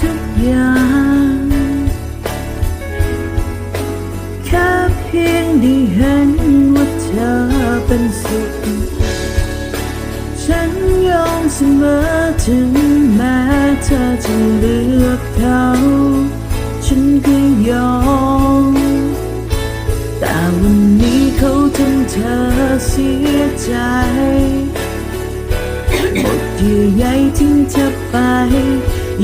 ทุกอย่าง แค่เพียงได้เห็นว่าเธอเป็นสุข ฉันยอมเสมอถึงแม้เธอจะเลือกเขา ฉันก็ยอม แต่วันนี้เขาทำเธอเสียใจหมดเยื่อใยทิ้งเธอไป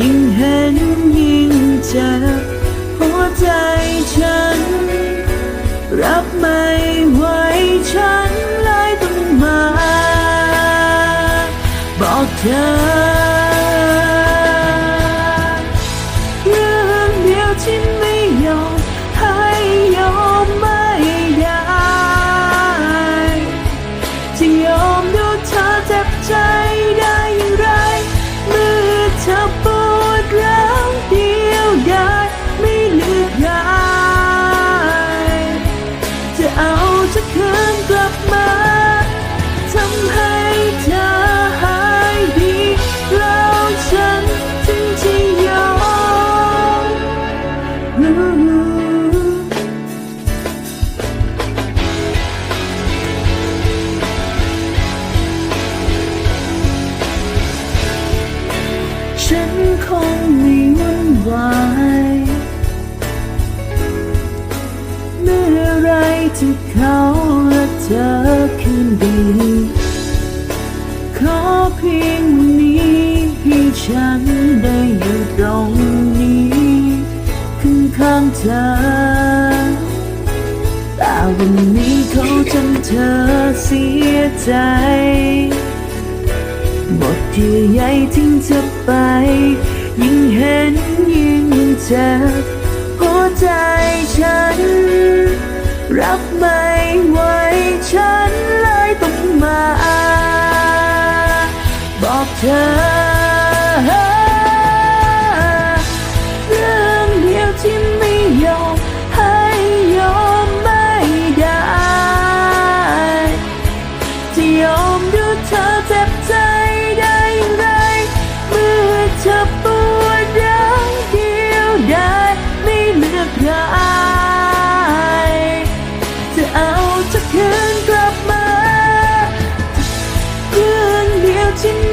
ยิ่งเห็นยิ่งเจ็บหัวใจฉัน รับไม่ไหวฉันเลยต้องมา บอกเธอเรื่องเดียวที่ไม่ยอมให้ยอมไม่ได้จะยอมดูเธอเจ็บใจ คงไม่วุ่นวายเมื่อไรที่เขาและเธอคืนดี ขอเพียงวันนี้ให้ฉันได้อยู่ตรงนี้ข้างข้างเธอ แต่วันนี้เขาทำเธอเสียใจ หมดเยื่อใยทิ้งเธอไป เจ็บหัวใจฉัน รับไม่ไหวฉันเลยต้องมา บอกเธอเรื่องเดียวที่ไม่ยอมให้ยอมไม่ได้จะยอมดูเธอเจ็บ watching